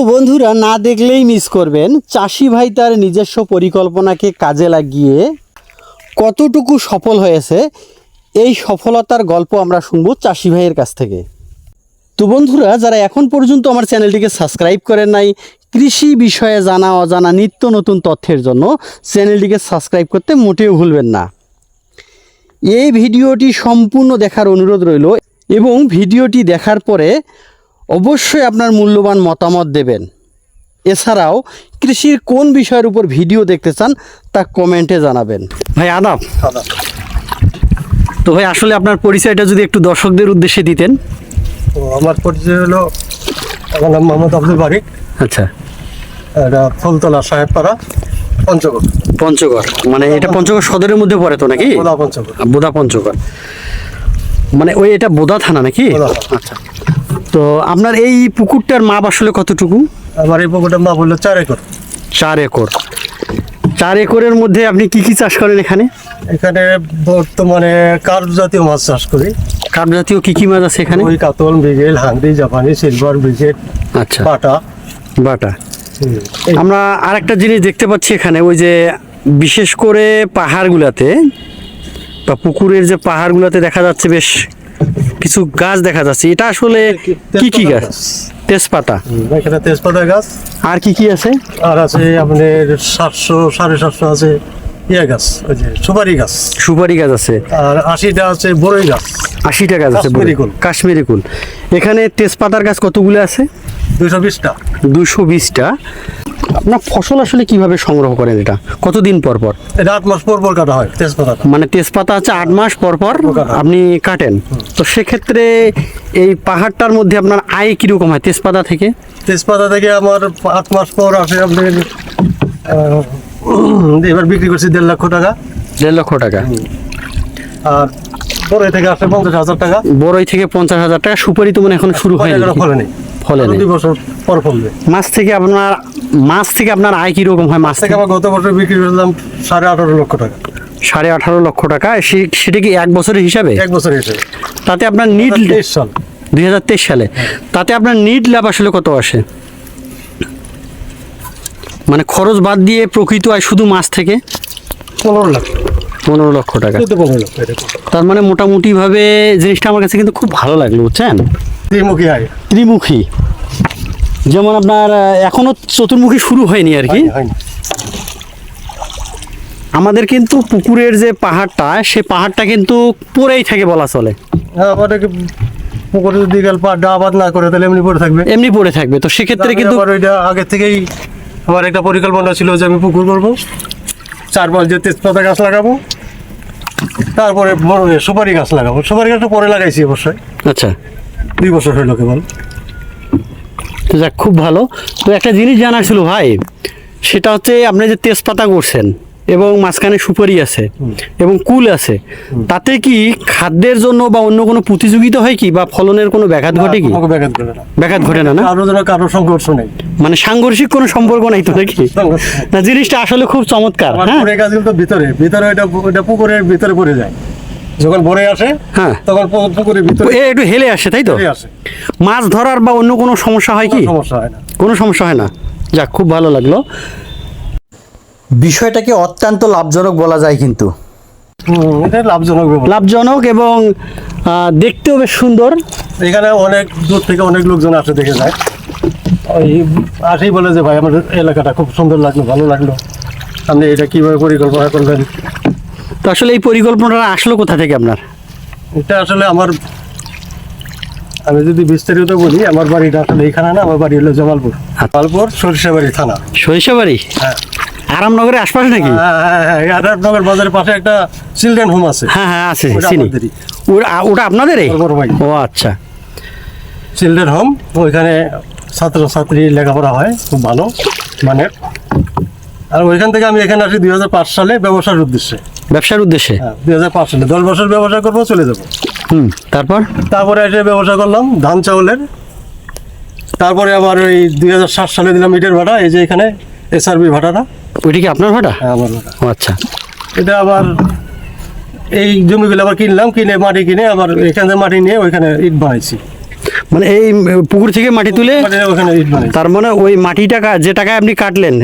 তো বন্ধুরা, না দেখলেই মিস করবেন। চাষি ভাই তার নিজস্ব পরিকল্পনাকে কাজে লাগিয়ে কতটুকু সফল হয়েছে, এই সফলতার গল্প আমরা শুনব চাষি ভাইয়ের কাছ থেকে। তো বন্ধুরা, যারা এখন পর্যন্ত আমার চ্যানেলটিকে সাবস্ক্রাইব করেন নাই, কৃষি বিষয়ে জানা, অজানা, নিত্য নতুন তথ্যের জন্য চ্যানেলটিকে সাবস্ক্রাইব করতে মোটেও ভুলবেন না। এই ভিডিওটি সম্পূর্ণ দেখার অনুরোধ রইল এবং ভিডিওটি দেখার পরে অবশ্যই আপনার মূল্যবান মতামত দেবেন। এছাড়াও কৃষির কোন বিষয়ের উপর ভিডিও দেখতে চান তা কমেন্টে জানাবেন। ভাই আদাব। তো ভাই আসলে আপনার পরিচয়টা যদি একটু দর্শকদের উদ্দেশ্যে দিতেন। তো আমার পরিচয় হলো আমার নাম মোহাম্মদ আব্দুল বারিক। আচ্ছা। এটা ফুলতলা সাহেবপাড়া পঞ্চগড়। পঞ্চগড়। মানে এটা পঞ্চগড় সদরের মধ্যে পড়ে তো নাকি? ওলা পঞ্চগড়। বোদা পঞ্চগড়। মানে ওই এটা বোদা থানা নাকি? আচ্ছা। তো আপনার এই পুকুরটার মাপ আসলে কতটুকু? আমার এই পুকুরটার মাপ হলো চার একর। চার একর। চার একরের মধ্যে আপনি কি কি চাষ করেন এখানে? এখানে বর্তমানে কার্প জাতীয় মাছ চাষ করি। কাপ জাতীয় কি কি মাছ আছে এখানে? ওই কাতল ব্রিগেড হাঙ্গরি জাপানি সিলভার ব্রিগেড আচ্ছা। বাটা। বাটা। আমরা আরেকটা জিনিস দেখতে পাচ্ছি এখানে ওই যে বিশেষ করে পাহাড়গুলাতে বা পুকুরের যে পাহাড়গুলাতে দেখা যাচ্ছে বেশ কিছু গাছ দেখা যাচ্ছে। এটা আসলে কি কি গাছ? তেজপাতা। এখানে তেজপাতা গাছ। আর কি কি আছে? আর আছে আপনার সাতশো সাড়ে সাতশো আছে ইয়ে গাছ ওই যে সুপারি গাছ। সুপারি গাছ আছে। আর আশিটা আছে বড়ই গাছ। আশিটা গাছ আছে কাশ্মীরি কুল। কাশ্মীরি কুল। এখানে তেজপাতার গাছ কতগুলো আছে? দুইশো বিশটা। দুশো বিশটা। আপনার ফসল আসলে কীভাবে সংগ্রহ করেন এটা? কতদিন পর পর? এটা আট মাস পর পর কাটা হয় তেজপাতা। মানে তেজপাতা আছে আট মাস পর পর আপনি কাটেন। তো সেক্ষেত্রে এই পাহাড়টার মধ্যে আপনার আয় কীরকম হয় তেজপাতা থেকে? তেজপাতা থেকে আমার আট মাস পর আসে আপনি এবার বিক্রি করছি দেড় লক্ষ টাকা। দেড় লক্ষ টাকা। আর পরে থেকে আসে পঞ্চাশ হাজার টাকা। বড়ই থেকে পঞ্চাশ হাজার টাকা সুপারি তো মানে এখন শুরু হয় এখনও ফলে নেই ফলে আরও দুই বছর পর ফলবে। মাছ থেকে আপনার মাছ থেকে আপনার আয় কীরকম হয় মাছ থেকে আমার গত বছর বিক্রি করলাম সাড়ে আঠারো লক্ষ টাকা। সাড়ে আঠারো লক্ষ টাকা। সেটা কি এক বছরের হিসাবে? এক বছর এসে তাতে আপনার নিট সাল। দুই হাজার তেইশ সালে। তাতে আপনার নিট লাভ আসলে কত আসে? মানে খরচ বাদ দিয়ে প্রকৃত আয় শুধু মাছ থেকে? পনেরো লাখ। পনেরো লক্ষ টাকা। তার মানে মোটামুটিভাবে জিনিসটা আমার কাছে কিন্তু খুব ভালো লাগল বুঝছেন? ত্রিমুখী আয় ত্রিমুখী। যেমন আপনার এখনও চতুর্মুখী শুরু হয়নি আর কি। আমাদের কিন্তু পুকুরের যে পাহাড়টা সে পাহাড়টা কিন্তু পরেই থাকে বলা চলে। হ্যাঁ আমাদের পুকুরে যদি গেল পা ডা আবাদ না করে তাহলে এমনি পড়ে থাকবে। এমনি পড়ে থাকবে। তো সেক্ষেত্রে কিন্তু আবার ওইটা আগে থেকেই আমার একটা পরিকল্পনা ছিল যে আমি পুকুর করব। চার পাঁচ যে তেজপাতা গাছ লাগাবো তারপরে বড় সুপারি গাছ লাগাবো। সুপারি গাছটা পরে লাগাইছি অবশ্যই। আচ্ছা। দুই বছর হইল কেবল। তো যাক খুব ভালো। তো একটা জিনিস জানার ছিল ভাই সেটা হচ্ছে আপনি যে তেজপাতা করছেন এবং মাঝখানে সুপারি আছে এবং কুল আছে। তাতে কি খাদ্যের জন্য বা অন্য কোনো প্রতিযোগিতা হয় কি? বা ফলনের কোনো ব্যাঘাত ঘটে কি? ব্যাঘাত করে না। ব্যাঘাত ঘটে না না? কারও সংঘর্ষ নেই। মানে সাংঘর্ষিক কোনো সম্পর্ক নাই তো নাকি? না জিনিসটা আসলে খুব চমৎকার হ্যাঁ? ভিতরে ভিতরে ওইটা পুকুরের ভিতরে পড়ে যায়। যখন ভরে আসে হ্যাঁ। তখন পুকুরের ভিতরে এ একটু হেলে আসে তাই তো? মাছ ধরার বা অন্য কোনো সমস্যা হয় কি? সমস্যা হয় না। কোনো সমস্যা হয় না? যাক খুব ভালো লাগল। বিষয়টাকে অত্যন্ত লাভজনক বলা যায় কিন্তু। এটা লাভজনক লাভজনক এবং দেখতেও বেশ সুন্দর। এখানে অনেক দূর থেকে অনেক লোকজন আসে দেখে যায়। ওই আসেই বলে যে ভাই আমাদের এলাকাটা খুব সুন্দর লাগল ভালো লাগল। আপনি এটা কীভাবে পরিকল্পনা করবেন? তো আসলে এই পরিকল্পনাটা আসলো কোথা থেকে আপনার? এটা আসলে আমার আমি যদি বিস্তারিত বলি আমার বাড়িটা আসলে এইখানে না আমার বাড়ি হলো জামালপুর। জামালপুর সরিষাবাড়ি থানা। সরিষাবাড়ি? হ্যাঁ। আরামনগরের আশপাশে নাকি? হ্যাঁ, হ্যাঁ, হ্যাঁ, বাজারের পাশে একটা চিলড্রেন হোম আছে। হ্যাঁ হ্যাঁ আছে চিনি। ওটা আপনাদেরই? ও আচ্ছা। চিলড্রেন হোম ওইখানে ছাত্রছাত্রী লেখাপড়া হয় খুব ভালো মানের। আর ওইখান থেকে আমি এখানে আসি দু হাজার পাঁচ সালে ব্যবসার উদ্দেশ্যে। ব্যবসার উদ্দেশ্যে? হ্যাঁ দুই হাজার পাঁচ সালে। দশ বছর ব্যবসা করব চলে যাব। হুম তারপর? তারপরে এসে ব্যবসা করলাম ধান চাউলের। তারপরে আবার ওই দুই হাজার সাত সালে দিলাম ইটের ভাটা এই যে এখানে এসআরবি ভাড়াটা ওইটা কি আপনার ভাড়া? হ্যাঁ আমার ভাড়া। ও আচ্ছা। এটা আবার এই জমিগুলো আবার কিনলাম কিনে মাটি কিনে আবার এখান থেকে মাটি নিয়ে ওইখানে ইট বানাইছি। মানে এই পুকুর থেকে মাটি তুলে ওখানে ইট তার মানে ওই মাটিটা কা- যে টাকায় আপনি কাটলেন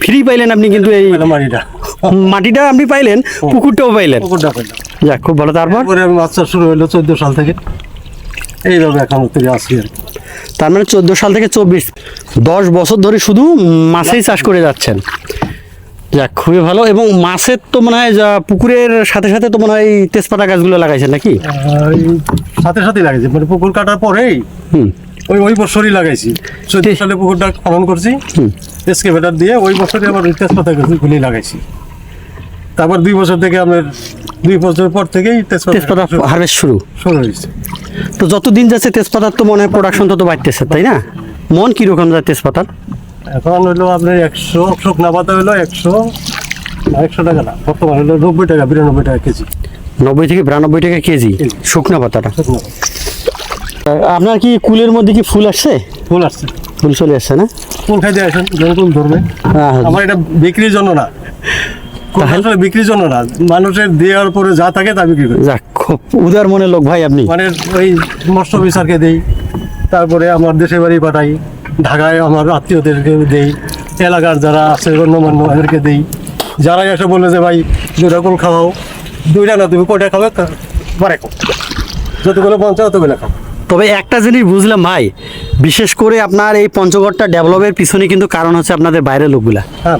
ফ্রি পাইলেন আপনি কিন্তু এই মাটিটা। মাটিটা আপনি পাইলেন পুকুরটাও পাইলেন। পুকুরটা যাক খুব ভালো। তারপর? মাছ চাষ শুরু হলো চোদ্দ সাল থেকে। এইভাবে এখন থেকে আসি আর কি। তার মানে চোদ্দ সাল থেকে চব্বিশ দশ বছর ধরে শুধু মাছেই চাষ করে যাচ্ছেন। যাক খুবই ভালো। এবং মাছের তো মনে হয় যা পুকুরের সাথে সাথে তো মনে হয় তেজপাতা গাছগুলো লাগাইছেন নাকি? সাথে সাথে লাগাইছি। মানে পুকুর কাটার পরেই হুম। ওই ওই বছরই লাগাইছি। চোদ্দ সালে পুকুরটা খনন করছি। হুম। এসকেভেটার দিয়ে ওই বছরই আবার ওই তেজপাতা গাছগুলি লাগাইছি। তারপর দুই বছর থেকে আমার দুই বছর পর থেকেই তেজপাতা হারভেস্ট শুরু। শুরু। হয়েছে। তো যত দিন যাচ্ছে তেজপাতার তো মনে হয় প্রোডাকশন তত বাড়তেছে তাই না? মন কীরকম যায় তেজপাতার? এখন হলো আপনার একশো শুকনা পাতা হলো একশো একশো টাকা না বর্তমান হলো নব্বই টাকা বিরানব্বই টাকা কেজি। নব্বই থেকে বিরানব্বই টাকা কেজি। শুকনা পাতাটা। আপনার কি কুলের মধ্যে কি ফুল আসছে? ফুল আসছে। ফুল চলে আসছে না? কোন খাইতে আসেন যেরকম ধরবে। হ্যাঁ, আমার এটা বিক্রির জন্য না। বিক্রির জন্য না মানুষের দেওয়ার পরে যা থাকে তা বিক্রি করি। যাক খুব উদার মনে লোক ভাই আপনি। মানে ওই মৎস্য বিচারকে দেই তারপরে আমার দেশের বাড়ি পাঠাই ঢাকায় আমার আত্মীয়দেরকে দেই এলাকার যারা আছে গণ্যমান্য এদেরকে দেই। যারা এসে বলে যে ভাই দুইটা কোল খাওয়াও দুইটা না তুমি কয়টা খাবে বারে খাও। যতগুলো পঞ্চাশ ততগুলো খাও। তবে একটা জিনিস বুঝলাম ভাই বিশেষ করে আপনার এই পঞ্চগড়টা ডেভেলপের পিছনে কিন্তু কারণ হচ্ছে আপনাদের বাইরের লোকগুলা। হ্যাঁ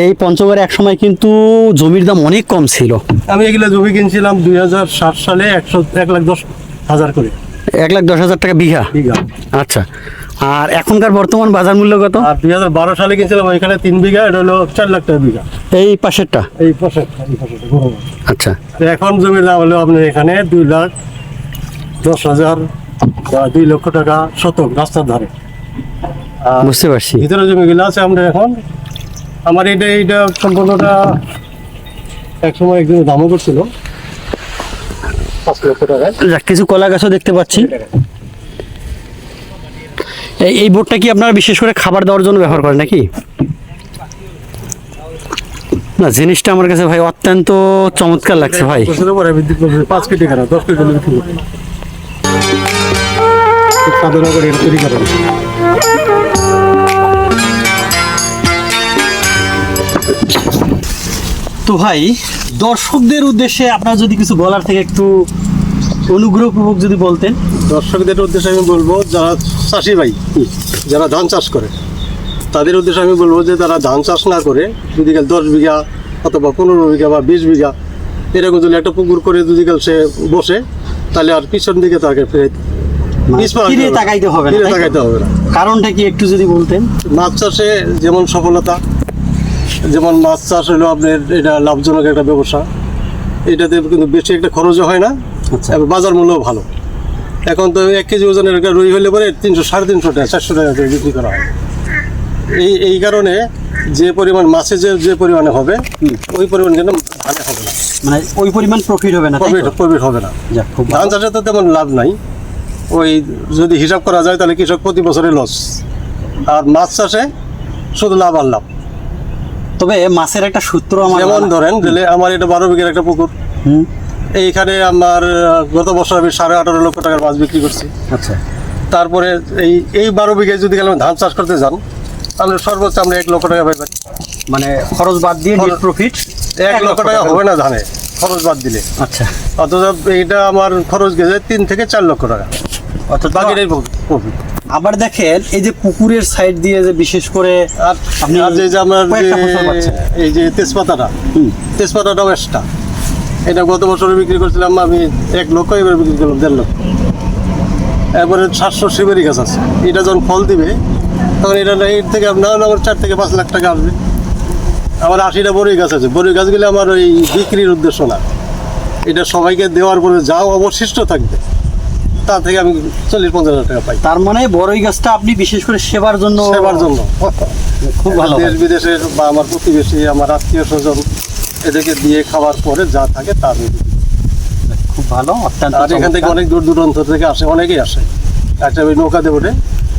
এই পঞ্চগড়ে একসময় কিন্তু জমির দাম অনেক কম ছিল। আমি এগুলো জমি কিনছিলাম দুই হাজার সাত সালে একশো এক লাখ দশ হাজার করে। এক লাখ দশ হাজার টাকা বিঘা? বিঘা। আচ্ছা। আর এখনকার বর্তমান বাজার মূল্য কত? আর দুই হাজার বারো সালে কিনছিলাম ওইখানে তিন বিঘা এটা হলো চার লাখ টাকা বিঘা। এই পাশেরটা? এই পাশে এই আচ্ছা। এখন জমির দাম হলো আপনার এখানে দুই লাখ দশ হাজার দুই লক্ষ টাকা শতক রাস্তার ধারে। বুঝতে পারছি। ভিতরে জমিগুলো আছে আমরা এখন আমার এটা এইটা সম্পূর্ণটা এক সময় একদিন দামও করছিল। পাঁচ লক্ষ টাকায়। যাক কিছু কলা গাছও দেখতে পাচ্ছি। এই এই বোর্ডটা কি আপনারা বিশেষ করে খাবার দেওয়ার জন্য ব্যবহার করেন নাকি? না জিনিসটা আমার কাছে ভাই অত্যন্ত চমৎকার লাগছে ভাই। পাঁচ কেজি কেনা দশ কেজি বিক্রি তো ভাই দর্শকদের উদ্দেশ্যে আপনার যদি কিছু বলার থেকে একটু অনুগ্রহপূর্বক যদি বলতেন। দর্শকদের উদ্দেশ্যে আমি বলব যারা চাষি ভাই যারা ধান চাষ করে তাদের উদ্দেশ্যে আমি বলব যে তারা ধান চাষ না করে যদি কাল দশ বিঘা অথবা পনেরো বিঘা বা বিশ বিঘা এরকম যদি একটা পুকুর করে যদি কাল সে বসে তাহলে আর পিছন দিকে তাকে ফিরে ফিরে তাকাইতে হবে না? তাকাইতে হবে না। কারণটা কি একটু যদি বলতেন? মাছ চাষে যেমন সফলতা যেমন মাছ চাষ হলো আপনার এটা লাভজনক একটা ব্যবসা। এটাতে কিন্তু বেশি একটা খরচও হয় না আচ্ছা। এবং বাজার মূল্যও ভালো। এখন তো এক কেজি ওজনের একটা রুই হলে পরে তিনশো সাড়ে তিনশো টাকা চারশো টাকা করে বিক্রি করা হয়। এই এই কারণে যে পরিমাণ মাছে যে যে পরিমাণে হবে ওই পরিমাণ কিন্তু ধানে হবে না। মানে ওই পরিমাণ প্রফিট হবে না প্রফিট প্রফিট হবে না। ধান চাষে তো তেমন লাভ নাই। ওই যদি হিসাব করা যায় তাহলে কৃষক প্রতি বছরে লস আর মাছ চাষে শুধু লাভ আর লাভ। তবে মাছের একটা সূত্র আমার যেমন ধরেন দিলে আমার এটা বারো বিঘের একটা পুকুর। এইখানে আমার গত বছর আমি সাড়ে আঠারো লক্ষ টাকার মাছ বিক্রি করছি। আচ্ছা। তারপরে এই এই বারো বিঘে যদি গেলাম ধান চাষ করতে যান তাহলে সর্বোচ্চ আমরা এক লক্ষ টাকা পাইবেন মানে খরচ বাদ দিয়ে নেট প্রফিট এক লক্ষ টাকা হবে না ধানে খরচ বাদ দিলে। আচ্ছা। অথচ এইটা আমার খরচ গেছে তিন থেকে চার লক্ষ টাকা। অর্থাৎ বাকিটাই প্রফিট। আবার দেখেন এই যে পুকুরের সাইড দিয়ে যে বিশেষ করে আপনি যে যে আমার যে। এই যে তেজপাতাটা। তেজপাতাটাও এক্সট্রা এটা গত বছরে বিক্রি করছিলাম আমি এক লক্ষ এবার বিক্রি করলাম দেড় লক্ষ। এরপরে সাতশো শিবেরি গাছ আছে। এটা যখন ফল দিবে তখন এটা এর থেকে আপনার আমার চার থেকে পাঁচ লাখ টাকা আসবে। আমার আশিটা বড়ই গাছ আছে। বড়ই গাছগুলো আমার ওই বিক্রির উদ্দেশ্য না। এটা সবাইকে দেওয়ার পরে যাও অবশিষ্ট থাকবে। তা থেকে আমি চল্লিশ পঞ্চাশ হাজার টাকা পাই। তার মানে বড়ই গাছটা আপনি বিশেষ করে সেবার জন্য সেবার জন্য। খুব ভালো দেশ বিদেশের বা আমার প্রতিবেশী আমার আত্মীয় স্বজন এদেরকে দিয়ে খাওয়ার পরে যা থাকে তা খুব ভালো অত্যন্ত আর এখান থেকে অনেক দূর দূরান্ত থেকে আসে অনেকেই আসে। একটা ওই নৌকাতে ওঠে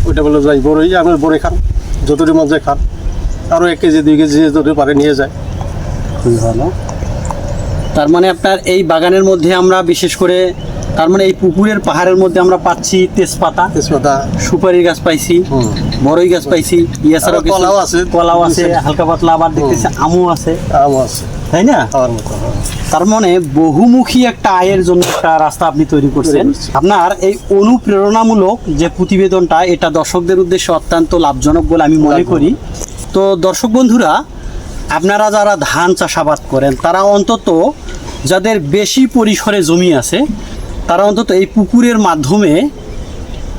ওইটা বলে যাই বড়ই আপনার বড়ে খান যতটি মন যায় খান। আরও এক কেজি দুই কেজি যতটি পারে নিয়ে যায়। খুবই ভালো। তার মানে আপনার এই বাগানের মধ্যে আমরা বিশেষ করে তার মানে এই পুকুরের পাহাড়ের মধ্যে আমরা পাচ্ছি তেজপাতা। তেজপাতা। সুপারি গাছ পাইছি। বড়ই গাছ পাইছি এছাড়াও কলাও আছে। কলাও আছে হালকা পাতলা আবার দেখতেছি আমও আছে। আম আছে। তাই না? হ্যাঁ। তার মানে বহুমুখী একটা আয়ের জন্য একটা রাস্তা আপনি তৈরি করছেন। আপনার এই অনুপ্রেরণামূলক যে প্রতিবেদনটা এটা দর্শকদের উদ্দেশ্যে অত্যন্ত লাভজনক বলে আমি মনে করি। তো দর্শক বন্ধুরা আপনারা যারা ধান চাষাবাদ করেন তারা অন্তত যাদের বেশি পরিসরে জমি আছে তারা অন্তত এই পুকুরের মাধ্যমে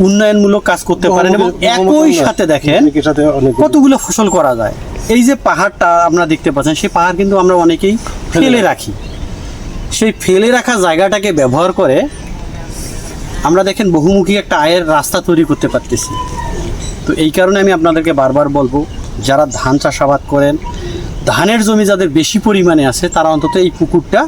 উন্নয়নমূলক কাজ করতে পারেন এবং একই সাথে দেখেন কতগুলো ফসল করা যায়। এই যে পাহাড়টা আপনারা দেখতে পাচ্ছেন সেই পাহাড় কিন্তু আমরা অনেকেই ফেলে রাখি। সেই ফেলে রাখা জায়গাটাকে ব্যবহার করে আমরা দেখেন বহুমুখী একটা আয়ের রাস্তা তৈরি করতে পারতেছি। তো এই কারণে আমি আপনাদেরকে বারবার বলব যারা ধান চাষাবাদ করেন ধানের জমি যাদের বেশি পরিমাণে আছে তারা অন্তত এই পুকুরটা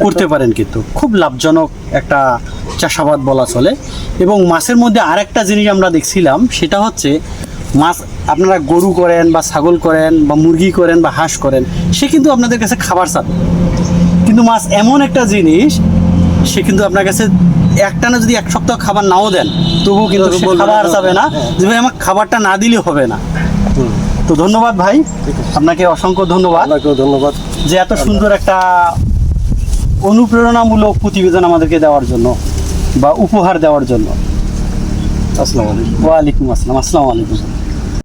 করতে পারেন কিন্তু। খুব লাভজনক একটা চাষাবাদ বলা চলে। এবং মাছের মধ্যে আরেকটা জিনিস আমরা দেখছিলাম সেটা হচ্ছে মাছ আপনারা গরু করেন বা ছাগল করেন বা মুরগি করেন বা হাঁস করেন সে কিন্তু আপনাদের কাছে খাবার চাবে। কিন্তু মাছ এমন একটা জিনিস সে কিন্তু আপনার কাছে একটানা যদি এক সপ্তাহ খাবার নাও দেন তবুও কিন্তু খাবার চাবে না। যে ভাই আমার খাবারটা না দিলে হবে না। তো ধন্যবাদ ভাই। আপনাকে অসংখ্য ধন্যবাদ। ধন্যবাদ। যে এত সুন্দর একটা অনুপ্রেরণামূলক প্রতিবেদন আমাদেরকে দেওয়ার জন্য বা উপহার দেওয়ার জন্য। আসসালামু আলাইকুম। ওয়ালাইকুম আসসালাম। আসসালামু আলাইকুম।